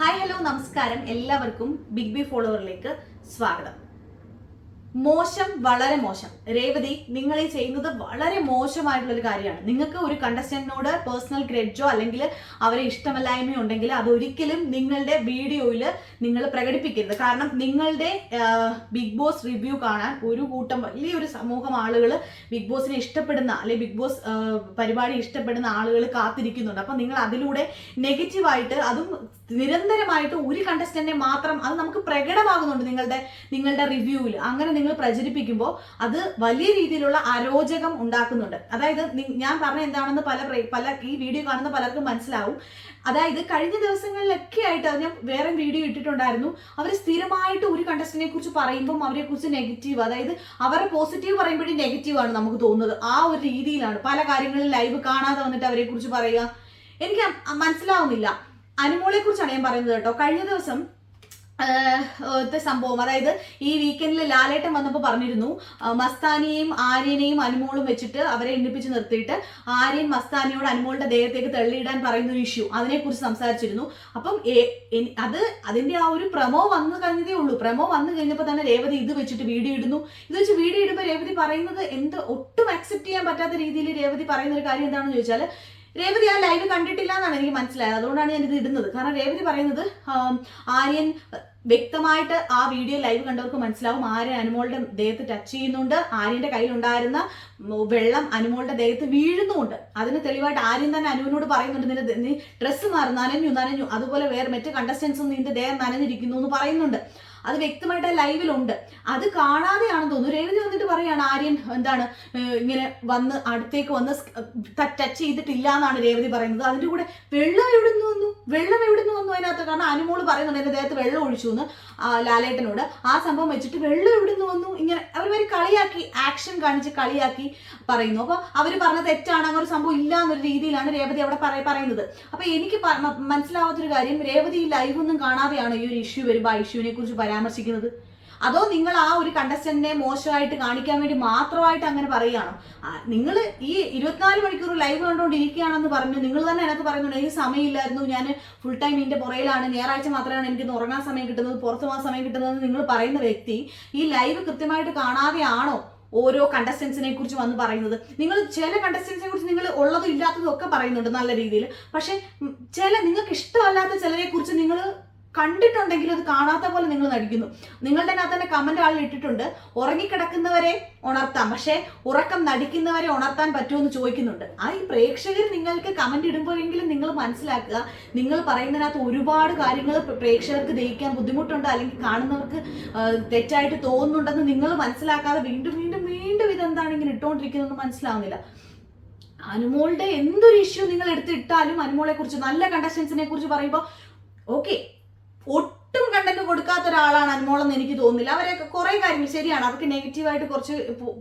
Hi hello നമസ്കാരം. എല്ലാവർക്കും big B ഫോളോവറിലേക്ക് സ്വാഗതം. മോശം വളരെ മോശം. രേവതി നിങ്ങൾ ഈ ചെയ്യുന്നത് വളരെ മോശമായിട്ടുള്ള ഒരു കാര്യമാണ്. നിങ്ങൾക്ക് ഒരു കണ്ടസ്റ്റന്റിനോട് പേഴ്സണൽ ഗ്രഡ്ജോ അല്ലെങ്കിൽ അവരെ ഇഷ്ടമല്ലായ്മയോ ഉണ്ടെങ്കിൽ അത് ഒരിക്കലും നിങ്ങളുടെ വീഡിയോയിൽ നിങ്ങൾ പ്രകടിപ്പിക്കരുത്. കാരണം നിങ്ങളുടെ ബിഗ് ബോസ് റിവ്യൂ കാണാൻ ഒരു കൂട്ടം വലിയൊരു സമൂഹം ആളുകൾ ബിഗ് ബോസിനെ ഇഷ്ടപ്പെടുന്ന അല്ലെങ്കിൽ ബിഗ് ബോസ് പരിപാടി ഇഷ്ടപ്പെടുന്ന ആളുകൾ കാത്തിരിക്കുന്നുണ്ട്. അപ്പം നിങ്ങൾ അതിലൂടെ നെഗറ്റീവായിട്ട് അതും നിരന്തരമായിട്ട് ഒരു കണ്ടസ്റ്റന്റിനെ മാത്രം അത് നമുക്ക് പ്രകടമാകുന്നുണ്ട് നിങ്ങളുടെ നിങ്ങളുടെ റിവ്യൂവിൽ അങ്ങനെ നിങ്ങൾ പ്രചരിപ്പിക്കുമ്പോൾ അത് വലിയ രീതിയിലുള്ള അരോചകം ഉണ്ടാക്കുന്നുണ്ട്. അതായത് ഞാൻ പറഞ്ഞ എന്താണെന്ന് പല പല ഈ വീഡിയോ കാണുന്ന പലർക്കും മനസ്സിലാവും. അതായത് കഴിഞ്ഞ ദിവസങ്ങളിലൊക്കെ ആയിട്ട് ഞാൻ വേറെ വീഡിയോ ഇട്ടിട്ടുണ്ടായിരുന്നു അവർ സ്ഥിരമായിട്ട് ഒരു കണ്ടസ്റ്റന്റിനെ കുറിച്ച് പറയുമ്പം അവരെ കുറിച്ച് നെഗറ്റീവ് അതായത് അവരെ പോസിറ്റീവ് പറയുമ്പോഴേ നെഗറ്റീവ് ആണ് നമുക്ക് തോന്നുന്നത്. ആ ഒരു രീതിയിലാണ്. പല കാര്യങ്ങളിൽ ലൈവ് കാണാതെ വന്നിട്ട് അവരെ കുറിച്ച് പറയുക. എനിക്ക് മനസ്സിലാവുന്നില്ല. അനുമോളെ കുറിച്ചാണ് ഞാൻ പറയുന്നത് കേട്ടോ. കഴിഞ്ഞ ദിവസം സംഭവം. അതായത് ഈ വീക്കെൻഡിൽ ലാലേട്ടൻ വന്നപ്പോൾ പറഞ്ഞിരുന്നു മസ്താനിയെയും ആര്യനെയും അനുമോളും വെച്ചിട്ട് അവരെ എണ്ണിപ്പിച്ച് നിർത്തിയിട്ട് ആര്യൻ മസ്താനിയോട് അനുമോളുടെ ദേഹത്തേക്ക് തള്ളിയിടാൻ പറയുന്ന ഒരു ഇഷ്യൂ അതിനെക്കുറിച്ച് സംസാരിച്ചിരുന്നു. അപ്പം അത് അതിന്റെ ആ ഒരു പ്രമോ വന്നു കഴിഞ്ഞതേ ഉള്ളൂ. പ്രമോ വന്നു കഴിഞ്ഞപ്പോൾ തന്നെ രേവതി ഇത് വെച്ചിട്ട് വീഡിയോ ഇടുന്നു. ഇത് വെച്ച് വീഡിയോ ഇടുമ്പോൾ രേവതി പറയുന്നത് എന്ത് ഒട്ടും അക്സെപ്റ്റ് ചെയ്യാൻ പറ്റാത്ത രീതിയിൽ രേവതി പറയുന്ന ഒരു കാര്യം എന്താണെന്ന് ചോദിച്ചാൽ രേവതി ആ ലൈവ് കണ്ടിട്ടില്ല എന്നാണ് എനിക്ക് മനസ്സിലായത്. അതുകൊണ്ടാണ് ഞാൻ ഇത് ഇടുന്നത്. കാരണം രേവതി പറയുന്നത് ആര്യൻ വ്യക്തമായിട്ട് ആ വീഡിയോ ലൈവ് കണ്ടവർക്ക് മനസ്സിലാവും ആര്യൻ അനുമോളുടെ ദേഹത്ത് ടച്ച് ചെയ്യുന്നുണ്ട് ആര്യന്റെ കയ്യിലുണ്ടായിരുന്ന വെള്ളം അനുമോളുടെ ദേഹത്ത് വീഴുന്നുമുണ്ട്. അതിന് തെളിവായിട്ട് ആര്യൻ തന്നെ അനുവിനോട് പറയുന്നുണ്ട് നിന്റെ നീ ഡ്രസ്സ് മാറി നനഞ്ഞു നനഞ്ഞു. അതുപോലെ വേറെ മറ്റ് കണ്ടസ്റ്റൻസും നിന്റെ ദേഹം നനഞ്ഞിരിക്കുന്നു എന്ന് പറയുന്നുണ്ട്. അത് വ്യക്തമായിട്ട് ആ ലൈവിലുണ്ട്. അത് കാണാതെയാണെന്ന് തോന്നുന്നു. രേവതി വന്നിട്ട് പറയാണ് ആര്യൻ എന്താണ് ഇങ്ങനെ വന്ന് അടുത്തേക്ക് വന്ന് ടച്ച് ചെയ്തിട്ടില്ല എന്നാണ് രേവതി പറയുന്നത്. അതിന്റെ കൂടെ വെള്ളം എവിടെ നിന്ന് വന്നു? വെള്ളം എവിടെ നിന്ന് വന്നു അതിനകത്ത്? കാരണം അനുമോൾ പറയുന്നുണ്ട് എന്റെ ദേഹത്ത് വെള്ളം ഒഴിച്ചു എന്ന് ലാലേട്ടനോട്. ആ സംഭവം വെച്ചിട്ട് വെള്ളം എവിടെ നിന്ന് വന്നു? ഇങ്ങനെ അവർ വരെ കളിയാക്കി ആക്ഷൻ കാണിച്ച് കളിയാക്കി പറയുന്നു. അപ്പോൾ അവർ പറഞ്ഞ തെറ്റാണ് അങ്ങനെ ഒരു സംഭവം ഇല്ല എന്നൊരു രീതിയിലാണ് രേവതി അവിടെ പറയ- പറയുന്നത്. അപ്പോൾ എനിക്ക് മനസ്സിലാവാത്തൊരു കാര്യം രേവതി ലൈവ് ഒന്നും കാണാതെയാണ് ഈ ഒരു ഇഷ്യൂ വരുമ്പോൾ ആ ഇഷ്യൂവിനെ കുറിച്ച് പരാമർശിക്കുന്നത്? അതോ നിങ്ങൾ ആ ഒരു കണ്ടസ്റ്റന്റിനെ മോശമായിട്ട് കാണിക്കാൻ വേണ്ടി മാത്രമായിട്ട് അങ്ങനെ പറയുകയാണോ? നിങ്ങൾ ഈ ഇരുപത്തിനാല് മണിക്കൂർ ലൈവ് കണ്ടുകൊണ്ടിരിക്കുകയാണെന്ന് പറഞ്ഞു നിങ്ങൾ തന്നെ എനിക്ക് പറയുന്നുണ്ട് എനിക്ക് സമയമില്ലായിരുന്നു. ഞാൻ ഫുൾ ടൈം ഇതിന്റെ പുറയിലാണ്. ഞായറാഴ്ച മാത്രമാണ് എനിക്ക് ഉറങ്ങാൻ സമയം കിട്ടുന്നത് പുറത്തു പോകാൻ സമയം കിട്ടുന്നത് നിങ്ങൾ പറയുന്ന വ്യക്തി ഈ ലൈവ് കൃത്യമായിട്ട് കാണാതെയാണോ ഓരോ കണ്ടസ്റ്റൻസിനെ കുറിച്ച് വന്ന് പറയുന്നത്? നിങ്ങൾ ചില കണ്ടസ്റ്റൻസിനെ കുറിച്ച് നിങ്ങൾ ഉള്ളതും ഇല്ലാത്തതും ഒക്കെ പറയുന്നുണ്ട് നല്ല രീതിയിൽ. പക്ഷെ ചില നിങ്ങൾക്ക് ഇഷ്ടമല്ലാത്ത ചിലരെ കുറിച്ച് നിങ്ങൾ കണ്ടിട്ടുണ്ടെങ്കിൽ അത് കാണാത്ത പോലെ നിങ്ങൾ നടിക്കുന്നു. നിങ്ങളുടെ അകത്ത് തന്നെ കമന്റ് ആളിൽ ഇട്ടിട്ടുണ്ട് ഉറങ്ങിക്കിടക്കുന്നവരെ ഉണർത്താം. പക്ഷേ ഉറക്കം നടിക്കുന്നവരെ ഉണർത്താൻ പറ്റുമെന്ന് ചോദിക്കുന്നുണ്ട്. ആ ഈ പ്രേക്ഷകർ നിങ്ങൾക്ക് കമന്റ് ഇടുമ്പോഴെങ്കിലും നിങ്ങൾ മനസ്സിലാക്കുക നിങ്ങൾ പറയുന്നതിനകത്ത് ഒരുപാട് കാര്യങ്ങൾ പ്രേക്ഷകർക്ക് ദഹിക്കാൻ ബുദ്ധിമുട്ടുണ്ട് അല്ലെങ്കിൽ കാണുന്നവർക്ക് തെറ്റായിട്ട് തോന്നുന്നുണ്ടെന്ന് നിങ്ങൾ മനസ്സിലാക്കാതെ വീണ്ടും വീണ്ടും വീണ്ടും ഇതെന്താണ് ഇങ്ങനെ ഇട്ടുകൊണ്ടിരിക്കുന്നതെന്ന് മനസ്സിലാവുന്നില്ല. അനുമോളുടെ എന്തൊരു ഇഷ്യൂ നിങ്ങൾ എടുത്തിട്ടാലും അനുമോളെ കുറിച്ച് നല്ല കണ്ടസ്റ്റൻസിനെ കുറിച്ച് പറയുമ്പോൾ ഓക്കെ ut ഒട്ടും കണ്ടന്റ് കൊടുക്കാത്ത ഒരാളാണ് അനുമോളെന്ന് എനിക്ക് തോന്നുന്നില്ല. അവരൊക്കെ കുറെ കാര്യങ്ങൾ ശരിയാണ്. അവർക്ക് നെഗറ്റീവായിട്ട് കുറച്ച്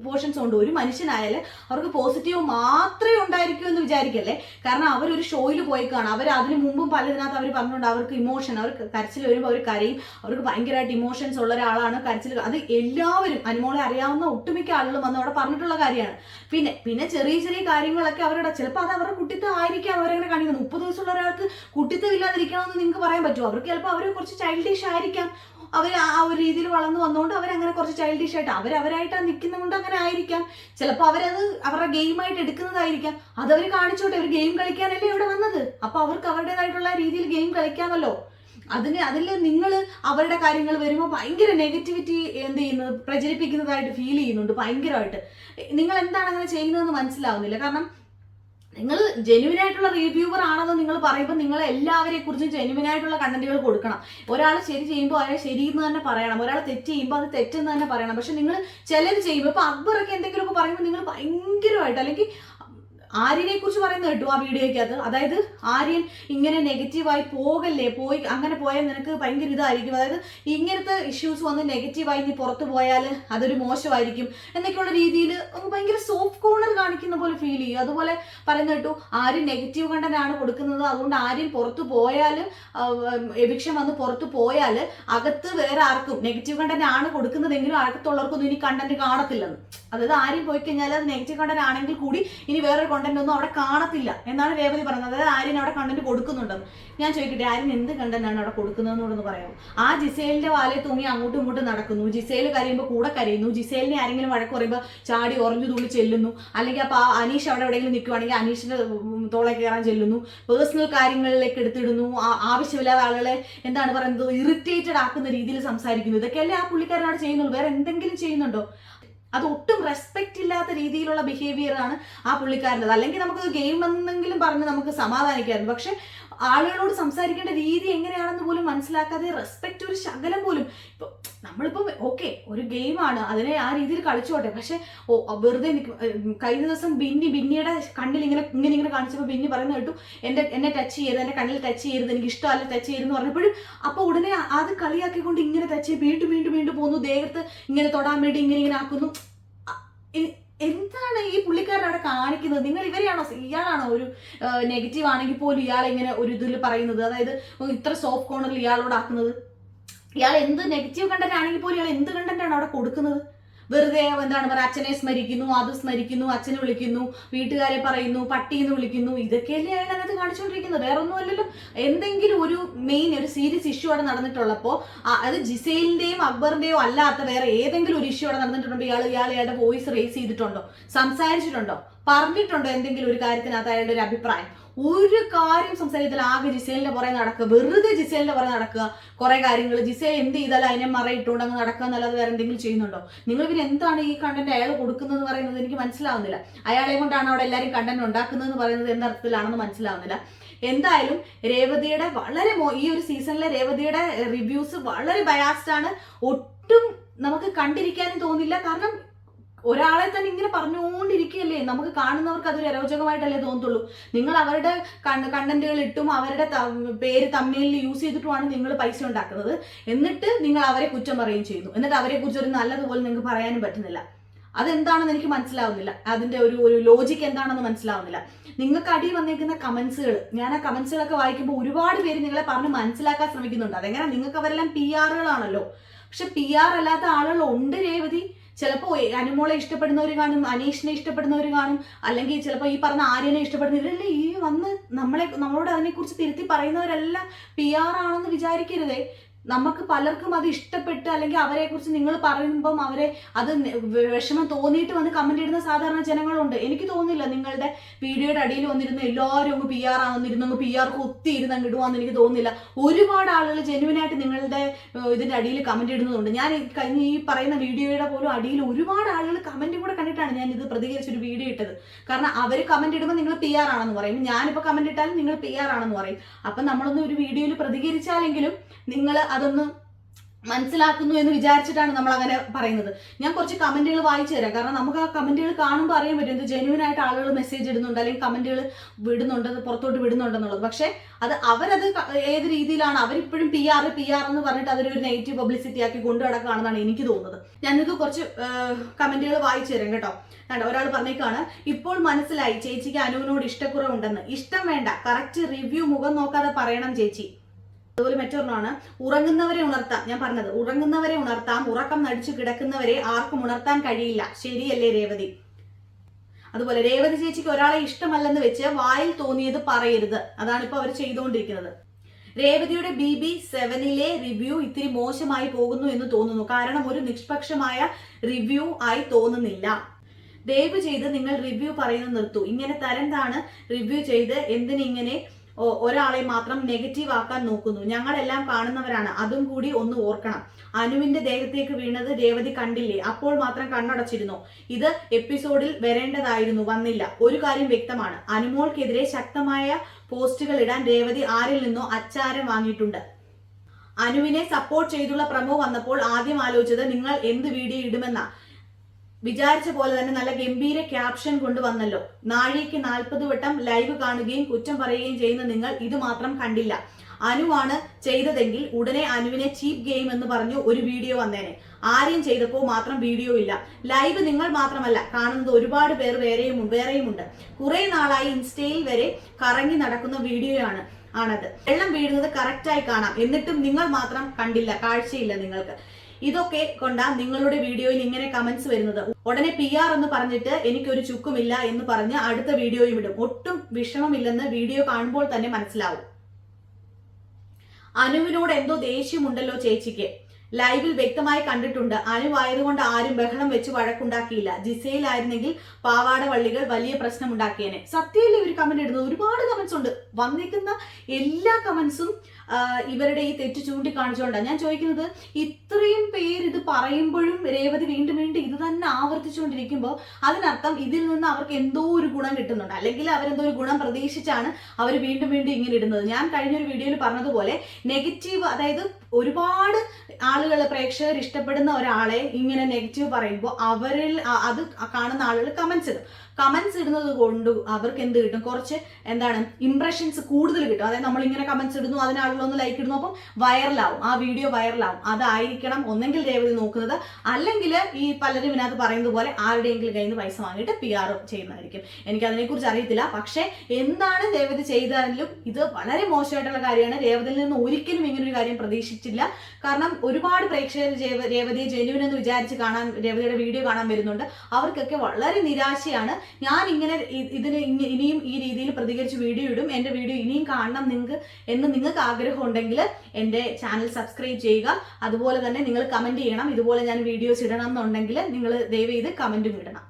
പോർഷൻസ് ഉണ്ട്. ഒരു മനുഷ്യനായാൽ അവർക്ക് പോസിറ്റീവ് മാത്രമേ ഉണ്ടായിരിക്കൂ എന്ന് വിചാരിക്കല്ലേ? കാരണം അവർ ഒരു ഷോയിൽ പോയിക്കാണ്. അവർ അതിന് മുമ്പും പലതിനകത്ത് അവർ പറഞ്ഞുകൊണ്ട് അവർക്ക് ഇമോഷൻ അവർക്ക് കരച്ചിൽ വരുമ്പോൾ അവർ കരയും. അവർക്ക് ഭയങ്കരമായിട്ട് ഇമോഷൻസ് ഉള്ള ഒരാളാണ് കരച്ചിൽ അത് എല്ലാവരും അനുമോളെ അറിയാവുന്ന ഒട്ടുമിക്ക ആളുകളും വന്ന് അവിടെ പറഞ്ഞിട്ടുള്ള കാര്യമാണ്. പിന്നെ പിന്നെ ചെറിയ ചെറിയ കാര്യങ്ങളൊക്കെ അവരുടെ ചിലപ്പോൾ അത് അവരുടെ കുട്ടിത്തം ആയിരിക്കാം. അവരങ്ങനെ കാണിക്കുന്നത്. മുപ്പത് ദിവസമുള്ള ഒരാൾക്ക് കുട്ടിത്തം ഇല്ലാതിരിക്കണമെന്ന് നിങ്ങൾക്ക് പറയാൻ പറ്റുമോ? അവർക്ക് ചിലപ്പോൾ അവർ കുറച്ച് ചൈൽഡിഷ് ആയിരിക്കാം. അവർ ആ ഒരു രീതിയിൽ വളർന്നു വന്നുകൊണ്ട് അവരങ്ങനെ കുറച്ച് ചൈൽഡിഷ് ആയിട്ട് അവർ അവരായിട്ട് നിൽക്കുന്നതുകൊണ്ട് അങ്ങനെ ആയിരിക്കാം. ചിലപ്പോൾ അവരത് അവരുടെ ഗെയിമായിട്ട് എടുക്കുന്നതായിരിക്കാം. അത് അവർ കാണിച്ചോട്ടെ അവർ ഗെയിം കളിക്കാനല്ലേ ഇവിടെ വന്നത്? അപ്പോൾ അവർക്ക് അവരുടേതായിട്ടുള്ള രീതിയിൽ ഗെയിം കളിക്കാമല്ലോ. അതിന് അതിൽ നിങ്ങൾ അവരുടെ കാര്യങ്ങൾ വരുമ്പോൾ ഭയങ്കര നെഗറ്റിവിറ്റി എന്ത് ചെയ്യുന്നത് പ്രചരിപ്പിക്കുന്നതായിട്ട് ഫീൽ ചെയ്യുന്നുണ്ട് ഭയങ്കരമായിട്ട്. നിങ്ങൾ എന്താണ് അങ്ങനെ ചെയ്യുന്നതെന്ന് മനസ്സിലാവുന്നില്ല. കാരണം നിങ്ങൾ ജെനുവിൻ ആയിട്ടുള്ള റിവ്യൂവർ ആണെന്ന് നിങ്ങൾ പറയുമ്പോൾ നിങ്ങൾ എല്ലാവരെ കുറിച്ചും ജെനുവിൻ ആയിട്ടുള്ള കണ്ടന്റുകൾ കൊടുക്കണം. ഒരാൾ ശരി ചെയ്യുമ്പോൾ അയാൾ ശരി എന്ന് തന്നെ പറയണം. ഒരാൾ തെറ്റ് ചെയ്യുമ്പോൾ അത് തെറ്റെന്ന് തന്നെ പറയണം. പക്ഷെ നിങ്ങൾ ചിലർ ചെയ്യുമ്പോൾ ഇപ്പൊ അക്ബറൊക്കെ എന്തെങ്കിലുമൊക്കെ പറയുമ്പോൾ നിങ്ങൾ ഭയങ്കരമായിട്ട് അല്ലെങ്കിൽ ആര്യനെ കുറിച്ച് പറയുന്നത് കേട്ടു ആ വീഡിയോയ്ക്കകത്ത്. അതായത് ആര്യൻ ഇങ്ങനെ നെഗറ്റീവായി പോകല്ലേ? പോയി അങ്ങനെ പോയാൽ നിനക്ക് ഭയങ്കര ഇതായിരിക്കും. അതായത് ഇങ്ങനത്തെ ഇഷ്യൂസ് വന്ന് നെഗറ്റീവായി നീ പുറത്തു പോയാൽ അതൊരു മോശമായിരിക്കും. എന്നൊക്കെയുള്ള രീതിയിൽ ഭയങ്കര സോഫ്റ്റ് കോർണർ കാണിക്കുന്ന പോലെ ഫീൽ ചെയ്യും. അതുപോലെ പറയുന്ന കേട്ടു ആരും നെഗറ്റീവ് കണ്ടന്റ് കൊടുക്കുന്നത്. അതുകൊണ്ട് ആരും പുറത്തു പോയാൽ എവിക്ഷൻ വന്ന് പുറത്തു പോയാൽ അകത്ത് വേറെ ആർക്കും നെഗറ്റീവ് കണ്ടന്റ് ആണ് കൊടുക്കുന്നതെങ്കിലും അകത്തുള്ളവർക്കൊന്നും ഇനി കണ്ടന്റ് കാണത്തില്ലെന്ന്. അതായത് ആരും പോയി കഴിഞ്ഞാൽ അത് നെഗറ്റീവ് കണ്ടന്റ് ആണെങ്കിൽ കൂടി ഇനി വേറൊരു കണ്ടന്റ് ഒന്നും അവിടെ കാണത്തില്ല എന്നാണ് രേവതി പറയുന്നത്. അതായത് ആരും അവിടെ കണ്ടന്റ് കൊടുക്കുന്നുണ്ടെന്ന്. ഞാൻ ചോദിക്കട്ടെ ആരും എന്ത് കണ്ടന്റാണ് അവിടെ കൊടുക്കുന്നതെന്നോടൊന്ന് പറയാമോ? ആ ജിസേലിന്റെ വാലെ തൂങ്ങി അങ്ങോട്ടും ഇങ്ങോട്ടും നടക്കുന്നു. ജിസേൽ കരയുമ്പോൾ കൂടെ കരയുന്നു. ജിസേലിനെ ആരെങ്കിലും വഴക്ക് പറയുമ്പോൾ ചാടി ഓറഞ്ച് തുള്ളി ചെല്ലുന്നു. അല്ലെങ്കിൽ അപ്പോൾ അനീഷ് അവിടെ എവിടെയെങ്കിലും നിൽക്കുവാണെങ്കിൽ അനീഷിന്റെ തോളെ കയറാൻ ചെല്ലുന്നു. പേഴ്സണൽ കാര്യങ്ങളിലേക്ക് എടുത്തിടുന്നു ആവശ്യമില്ലാതെ ആളുകളെ എന്താണ് പറയുന്നത്? ഇറിറ്റേറ്റഡ് ആക്കുന്ന രീതിയിൽ സംസാരിക്കുന്നു. ഇതൊക്കെയല്ലേ ആ പുള്ളിക്കാരൻ അവിടെ ചെയ്യുന്നുള്ളൂ? വേറെ എന്തെങ്കിലും ചെയ്യുന്നുണ്ടോ? അത് ഒട്ടും റെസ്പെക്റ്റ് ഇല്ലാത്ത രീതിയിലുള്ള ബിഹേവിയർ ആണ് ആ പുള്ളിക്കാരന്റെ അല്ലെങ്കിൽ നമുക്ക് ഗെയിം എന്നെങ്കിലും പറഞ്ഞ് നമുക്ക് സമാധാനിക്കായിരുന്നു പക്ഷെ ആളുകളോട് സംസാരിക്കേണ്ട രീതി എങ്ങനെയാണെന്ന് പോലും മനസ്സിലാക്കാതെ റെസ്പെക്റ്റ് ഒരു ശകലം പോലും. ഇപ്പൊ നമ്മളിപ്പം ഓക്കെ ഒരു ഗെയിമാണ് അതിനെ ആ രീതിയിൽ കളിച്ചോട്ടെ. പക്ഷെ ഓ വെറുതെ കഴിഞ്ഞ ദിവസം ബിന്നി ബിന്നിയുടെ കണ്ണിൽ ഇങ്ങനെ ഇങ്ങനെ ഇങ്ങനെ കാണിച്ചപ്പോൾ ബിന്നി പറയുന്ന കേട്ടു എന്റെ എന്നെ ടച്ച് ചെയ്യരുത് എന്റെ കണ്ണിൽ ടച്ച് ചെയ്യരുത് എനിക്ക് ഇഷ്ടമല്ല ടച്ച് ചെയ്യരുതെന്ന് പറഞ്ഞപ്പോഴും അപ്പോൾ ഉടനെ അത് കളിയാക്കിക്കൊണ്ട് ഇങ്ങനെ ടച്ച് ചെയ്ത് വീണ്ടും വീണ്ടും വീണ്ടും പോകുന്നു. ദേഹത്ത് ഇങ്ങനെ തൊടാൻ വേണ്ടി ഇങ്ങനെ ഇങ്ങനെ ആക്കുന്നു. എന്താണ് ഈ പുള്ളിക്കാരൻ അവിടെ കാണിക്കുന്നത്? നിങ്ങൾ ഇവരെയാണോ ഇയാളാണോ ഒരു നെഗറ്റീവ് ആണെങ്കിൽ പോലും ഇയാൾ ഇങ്ങനെ ഒരു ഇതിൽ പറയുന്നത്? അതായത് ഇത്ര സോഫ്റ്റ് കോർണറിൽ ഇയാളോട് ആക്കുന്നത്? ഇയാൾ എന്ത് നെഗറ്റീവ് കണ്ടന്റ് ആണെങ്കിൽ പോലും ഇയാൾ എന്ത് കണ്ടന്റ് ആണ് അവിടെ കൊടുക്കുന്നത്? വെറുതെ എന്താണ് പറയുക അച്ഛനെ സ്മരിക്കുന്നു അത് സ്മരിക്കുന്നു അച്ഛനെ വിളിക്കുന്നു വീട്ടുകാരെ പറയുന്നു പട്ടിന്ന് വിളിക്കുന്നു. ഇതൊക്കെയല്ലേ അയാൾ അതിനകത്ത് കാണിച്ചുകൊണ്ടിരിക്കുന്നത്? വേറെ ഒന്നും അല്ലല്ലോ. എന്തെങ്കിലും ഒരു മെയിൻ ഒരു സീരിയസ് ഇഷ്യൂ അവിടെ നടന്നിട്ടുള്ളപ്പോൾ അത് ജിസൈലിന്റെയും അക്ബറിന്റെയോ അല്ലാത്ത വേറെ ഏതെങ്കിലും ഒരു ഇഷ്യൂ അവിടെ നടന്നിട്ടുണ്ടോ? ഇയാൾ ഇയാൾ ഇയാളുടെ വോയിസ് റേസ് ചെയ്തിട്ടുണ്ടോ? സംസാരിച്ചിട്ടുണ്ടോ? പറഞ്ഞിട്ടുണ്ടോ എന്തെങ്കിലും ഒരു കാര്യത്തിന് അയാളുടെ ഒരു അഭിപ്രായം. ഒരു കാര്യം സംസാരിക്കത്തില്ല ആകെ ജിസേലിന്റെ പുറകെ നടക്കുക. വെറുതെ ജിസേലിന്റെ പുറകെ നടക്കുക. കുറെ കാര്യങ്ങൾ ജിസേൽ എന്ത് ചെയ്താലും അതിനെ മറയിട്ടുകൊണ്ട് അങ്ങ് നടക്കുക എന്നല്ലാതെ വേറെ എന്തെങ്കിലും ചെയ്യുന്നുണ്ടോ? നിങ്ങൾ പിന്നെ എന്താണ് ഈ കണ്ടന്റ് അയാൾ കൊടുക്കുന്നത് പറയുന്നത് എനിക്ക് മനസ്സിലാവുന്നില്ല. അയാളെ കൊണ്ടാണ് അവിടെ എല്ലാവരും കണ്ടന്റ് ഉണ്ടാക്കുന്നതെന്ന് പറയുന്നത് എന്തർത്ഥത്തിലാണെന്ന് മനസ്സിലാവുന്നില്ല. എന്തായാലും രേവതിയുടെ വളരെ ഈ ഒരു സീസണിലെ രേവതിയുടെ റിവ്യൂസ് വളരെ ബയാസ്ഡ് ആണ്. ഒട്ടും നമുക്ക് കണ്ടിരിക്കാനും തോന്നില്ല. കാരണം ഒരാളെ തന്നെ ഇങ്ങനെ പറഞ്ഞുകൊണ്ടിരിക്കുകയല്ലേ? നമുക്ക് കാണുന്നവർക്ക് അതൊരു അരോചകമായിട്ടല്ലേ തോന്നത്തുള്ളൂ. നിങ്ങൾ അവരുടെ കണ്ടന്റുകൾ ഇട്ടും അവരുടെ പേര് തമ്മിൽ യൂസ് ചെയ്തിട്ടുമാണ് നിങ്ങൾ പൈസ ഉണ്ടാക്കുന്നത്. എന്നിട്ട് നിങ്ങൾ അവരെ കുറ്റം പറയുകയും ചെയ്യുന്നു. എന്നിട്ട് അവരെ കുറിച്ച് ഒരു നല്ലതുപോലെ നിങ്ങൾക്ക് പറയാനും പറ്റുന്നില്ല. അതെന്താണെന്ന് എനിക്ക് മനസ്സിലാവുന്നില്ല. അതിന്റെ ഒരു ഒരു ലോജിക്ക് എന്താണെന്ന് മനസ്സിലാവുന്നില്ല. നിങ്ങൾക്ക് അടി വന്നിരിക്കുന്ന കമന്റ്സുകൾ ഞാൻ ആ കമന്റ്സുകളൊക്കെ വായിക്കുമ്പോൾ ഒരുപാട് പേര് നിങ്ങളെ പറഞ്ഞ് മനസ്സിലാക്കാൻ ശ്രമിക്കുന്നുണ്ട്. അതെങ്ങനെ? നിങ്ങൾക്ക് അവരെല്ലാം പി ആറുകളാണല്ലോ പക്ഷെ പി ആർ അല്ലാത്ത ആളുകൾ ഉണ്ട് രേവതി. ചിലപ്പോൾ അനുമോളെ ഇഷ്ടപ്പെടുന്നവർ കാണും അനീഷിനെ ഇഷ്ടപ്പെടുന്നവർ കാണും അല്ലെങ്കിൽ ചിലപ്പോൾ ഈ പറഞ്ഞ ആര്യനെ ഇഷ്ടപ്പെടുന്ന ഇവരല്ലേ ഈ വന്ന് നമ്മളെ നമ്മളോട് അതിനെക്കുറിച്ച് തിരുത്തി പറയുന്നവരെല്ലാം പി ആർ ആണെന്ന് വിചാരിക്കരുതേ. നമുക്ക് പലർക്കും അത് ഇഷ്ടപ്പെട്ട് അല്ലെങ്കിൽ അവരെ കുറിച്ച് നിങ്ങൾ പറയുമ്പം അവരെ അത് വിഷമം തോന്നിയിട്ട് വന്ന് കമന്റ് ഇടുന്ന സാധാരണ ജനങ്ങളുണ്ട്. എനിക്ക് തോന്നുന്നില്ല നിങ്ങളുടെ വീഡിയോയുടെ അടിയിൽ വന്നിരുന്ന എല്ലാവരും അങ്ങ് പി ആർ ആണെന്നിരുന്നു അങ്ങ് പി ആർ കുത്തി ഇരുന്ന് അങ്ങ് ഇടുവാന്ന് എനിക്ക് തോന്നുന്നില്ല. ഒരുപാട് ആളുകൾ ജെന്യുവനായിട്ട് നിങ്ങളുടെ ഇതിന്റെ അടിയിൽ കമന്റ് ഇടുന്നതുണ്ട് ഞാൻ കഴിഞ്ഞ ഈ പറയുന്ന വീഡിയോയുടെ പോലും അടിയിൽ ഒരുപാട് ആളുകൾ കമന്റ് കൂടെ കണ്ടിട്ടാണ് ഞാൻ ഇത് പ്രതികരിച്ചൊരു വീഡിയോ ഇട്ടത്. കാരണം അവർ കമന്റ് ഇടുമ്പോൾ നിങ്ങൾ പി ആർ ആണെന്ന് പറയും. ഞാനിപ്പോൾ കമന്റ് ഇട്ടാലും നിങ്ങൾ പി ആർ ആണെന്ന് പറയും. അപ്പം നമ്മളൊന്ന് ഒരു വീഡിയോയിൽ പ്രതികരിച്ചാലെങ്കിലും നിങ്ങൾ അതൊന്ന് മനസ്സിലാക്കുന്നു എന്ന് വിചാരിച്ചിട്ടാണ് നമ്മൾ അങ്ങനെ പറയുന്നത്. ഞാൻ കുറച്ച് കമന്റുകൾ വായിച്ചു തരാം. കാരണം നമുക്ക് ആ കമന്റുകൾ കാണുമ്പോൾ അറിയാൻ പറ്റും ഇത് ജെന്യൂൻ ആയിട്ട് ആളുകൾ മെസ്സേജ് ഇടുന്നുണ്ട് അല്ലെങ്കിൽ കമന്റുകൾ വിടുന്നുണ്ട് പുറത്തോട്ട് വിടുന്നുണ്ടെന്നുള്ളത്. പക്ഷേ അത് അവരത് ഏത് രീതിയിലാണ് അവരിപ്പോഴും പി ആർ പി ആർ എന്ന് പറഞ്ഞിട്ട് അതൊരു നെഗറ്റീവ് പബ്ലിസിറ്റി ആക്കി കൊണ്ടു നടക്കുകയാണെന്നാണ് എനിക്ക് തോന്നുന്നത്. ഞാൻ നിങ്ങൾക്ക് കുറച്ച് കമന്റുകൾ വായിച്ചു തരാം കേട്ടോ. കണ്ടോ ഒരാൾ പറഞ്ഞേക്കാണ് ഇപ്പോൾ മനസ്സിലായി ചേച്ചിക്ക് അനുവിനോട് ഇഷ്ടക്കുറവുണ്ടെന്ന്. ഇഷ്ടം വേണ്ട. കറക്റ്റ് റിവ്യൂ മുഖം നോക്കാതെ പറയണം ചേച്ചി. അതുപോലെ മറ്റൊരെണ്ണമാണ്. ഉറങ്ങുന്നവരെ ഉണർത്താം. ഞാൻ പറഞ്ഞത് ഉറങ്ങുന്നവരെ ഉണർത്താം. ഉറക്കം നടിച്ചു കിടക്കുന്നവരെ ആർക്കും ഉണർത്താൻ കഴിയില്ല. ശരിയല്ലേ രേവതി? അതുപോലെ രേവതി ചേച്ചിക്ക് ഒരാളെ ഇഷ്ടമല്ലെന്ന് വെച്ച് വായിൽ തോന്നിയത് പറയരുത്. അതാണ് ഇപ്പൊ അവർ ചെയ്തുകൊണ്ടിരിക്കുന്നത്. രേവതിയുടെ ബി ബി സെവനിലെ റിവ്യൂ ഇത്തിരി മോശമായി പോകുന്നു എന്ന് തോന്നുന്നു. കാരണം ഒരു നിഷ്പക്ഷമായ റിവ്യൂ ആയി തോന്നുന്നില്ല. ദയവ് ചെയ്ത് നിങ്ങൾ റിവ്യൂ പറയുന്നത് നിർത്തു. ഇങ്ങനെ തരം താണ് റിവ്യൂ ചെയ്ത് എന്തിനിങ്ങനെ ഒരാളെ മാത്രം നെഗറ്റീവ് ആക്കാൻ നോക്കുന്നു. ഞങ്ങളെല്ലാം കാണുന്നവരാണ്. അതും കൂടി ഒന്ന് ഓർക്കണം. അനുവിന്റെ ദേഹത്തേക്ക് വീണത് രേവതി കണ്ടില്ലേ? അപ്പോൾ മാത്രം കണ്ണടച്ചിരുന്നു. ഇത് എപ്പിസോഡിൽ വരേണ്ടതായിരുന്നു വന്നില്ല. ഒരു കാര്യം വ്യക്തമാണ്. അനുമോൾക്കെതിരെ ശക്തമായ പോസ്റ്റുകൾ ഇടാൻ രേവതി ആരിൽ നിന്നോ അച്ചാരം വാങ്ങിയിട്ടുണ്ട്. അനുവിനെ സപ്പോർട്ട് ചെയ്തുള്ള പ്രമോ വന്നപ്പോൾ ആദ്യം ആലോചിച്ചത് നിങ്ങൾ എന്ത് വീഡിയോ ഇടുമെന്ന? വിചാരിച്ച പോലെ തന്നെ നല്ല ഗംഭീര ക്യാപ്ഷൻ കൊണ്ടുവന്നല്ലോ. നാഴിക്ക് നാൽപ്പത് വട്ടം ലൈവ് കാണുകയും കുറ്റം പറയുകയും ചെയ്യുന്ന നിങ്ങൾ ഇത് മാത്രം കണ്ടില്ല. അനുവാണ് ചെയ്തതെങ്കിൽ ഉടനെ അനുവിനെ ചീപ്പ് ഗെയിം എന്ന് പറഞ്ഞു ഒരു വീഡിയോ വന്നേനെ. ആരെയും ചെയ്തപ്പോൾ മാത്രം വീഡിയോ ഇല്ല. ലൈവ് നിങ്ങൾ മാത്രമല്ല കാണുന്നത് ഒരുപാട് പേർ വേറെയും വേറെയുമുണ്ട് കുറെ നാളായി ഇൻസ്റ്റയിൽ വരെ കറങ്ങി നടക്കുന്ന വീഡിയോയാണ് ആണത്. വെള്ളം വീഴുന്നത് കറക്റ്റായി കാണാം. എന്നിട്ടും നിങ്ങൾ മാത്രം കണ്ടില്ല കാഴ്ചയില്ല നിങ്ങൾക്ക്. ഇതൊക്കെ കൊണ്ടാ നിങ്ങളുടെ വീഡിയോയിൽ ഇങ്ങനെ കമന്റ്സ് വരുന്നത്. ഉടനെ പി ആർ എന്ന് പറഞ്ഞിട്ട് എനിക്കൊരു ചുക്കുമില്ല എന്ന് പറഞ്ഞ് അടുത്ത വീഡിയോയും ഇടും. ഒട്ടും വിഷമമില്ലെന്ന് വീഡിയോ കാണുമ്പോൾ തന്നെ മനസ്സിലാവും. അനുവിനോട് എന്തോ ദേഷ്യമുണ്ടല്ലോ ചേച്ചിക്ക്. ലൈവിൽ വ്യക്തമായി കണ്ടിട്ടുണ്ട്. അനുവായതുകൊണ്ട് ആരും ബഹളം വെച്ച് വഴക്കുണ്ടാക്കിയില്ല. ജിസയിലായിരുന്നെങ്കിൽ പാവാട വള്ളികൾ വലിയ പ്രശ്നം ഉണ്ടാക്കിയേനെ സത്യത്തിൽ ഒരു കമന്റ് ഇടുന്നത്? ഒരുപാട് കമന്റ്സ് ഉണ്ട്. വന്നിരിക്കുന്ന എല്ലാ കമന്റ്സും ഇവരുടെ ഈ തെറ്റ് ചൂണ്ടിക്കാണിച്ചുകൊണ്ടാണ്. ഞാൻ ചോദിക്കുന്നത് ഇത്രയും പേര് ഇത് പറയുമ്പോഴും രേവതി വീണ്ടും വീണ്ടും ഇത് തന്നെ ആവർത്തിച്ചുകൊണ്ടിരിക്കുമ്പോൾ അതിനർത്ഥം ഇതിൽ നിന്ന് അവർക്ക് എന്തോ ഒരു ഗുണം കിട്ടുന്നുണ്ട്. അല്ലെങ്കിൽ അവരെന്തോ ഒരു ഗുണം പ്രതീക്ഷിച്ചാണ് അവർ വീണ്ടും വീണ്ടും ഇങ്ങനെ ഇടുന്നത്. ഞാൻ കഴിഞ്ഞൊരു വീഡിയോയിൽ പറഞ്ഞതുപോലെ നെഗറ്റീവ് അതായത് ഒരുപാട് ആളുകൾ പ്രേക്ഷകർ ഇഷ്ടപ്പെടുന്ന ഒരാളെ ഇങ്ങനെ നെഗറ്റീവ് പറയുമ്പോൾ അവരിൽ അത് കാണുന്ന ആളുകൾ കമൻസ് ഇടും. കമന്റ്സ് ഇടുന്നത് കൊണ്ട് അവർക്ക് എന്ത് കിട്ടും? കുറച്ച് എന്താണ് ഇംപ്രഷൻസ് കൂടുതൽ കിട്ടും. അതായത് നമ്മൾ ഇങ്ങനെ കമന്റ്സ് ഇടുന്നു അതിനാളുകളൊന്ന് ലൈക്ക് ഇടുന്നു. അപ്പം വൈറലാവും ആ വീഡിയോ വൈറലാവും അതായിരിക്കണം ഒന്നെങ്കിൽ രേവതി നോക്കുന്നത്. അല്ലെങ്കിൽ ഈ പലരും ഇതിനകത്ത് പറയുന്നത് പോലെ ആരുടെയെങ്കിലും കയ്യിൽ നിന്ന് പൈസ വാങ്ങിയിട്ട് പി ആർ ചെയ്യുന്നതായിരിക്കും എനിക്ക് അതിനെക്കുറിച്ച് അറിയത്തില്ല. പക്ഷേ എന്താണ് രേവതി ചെയ്താലും ഇത് വളരെ മോശമായിട്ടുള്ള കാര്യമാണ്. രേവതിയിൽ നിന്ന് ഒരിക്കലും ഇങ്ങനൊരു കാര്യം പ്രതീക്ഷിച്ചില്ല. കാരണം ഒരുപാട് പ്രേക്ഷകർ രേവ- രേവതിയെ ജെന്യുവൻ എന്ന് വിചാരിച്ച് കാണാൻ രേവതിയുടെ വീഡിയോ കാണാൻ വരുന്നുണ്ട്. അവർക്കൊക്കെ വളരെ നിരാശയാണ്. ഞാൻ ഇങ്ങനെ ഇതിന് ഇനിയും ഈ രീതിയിൽ പ്രതികരിച്ച് വീഡിയോ ഇടും. എന്റെ വീഡിയോ ഇനിയും കാണണം നിങ്ങൾക്ക് എന്ന് നിങ്ങൾക്ക് ആഗ്രഹം ഉണ്ടെങ്കിൽ എന്റെ ചാനൽ സബ്സ്ക്രൈബ് ചെയ്യുക. അതുപോലെ തന്നെ നിങ്ങൾ കമന്റ് ചെയ്യണം. ഇതുപോലെ ഞാൻ വീഡിയോസ് ഇടണം എന്നുണ്ടെങ്കിൽ നിങ്ങൾ ദയവ് ചെയ്ത് കമന്റും ഇടണം.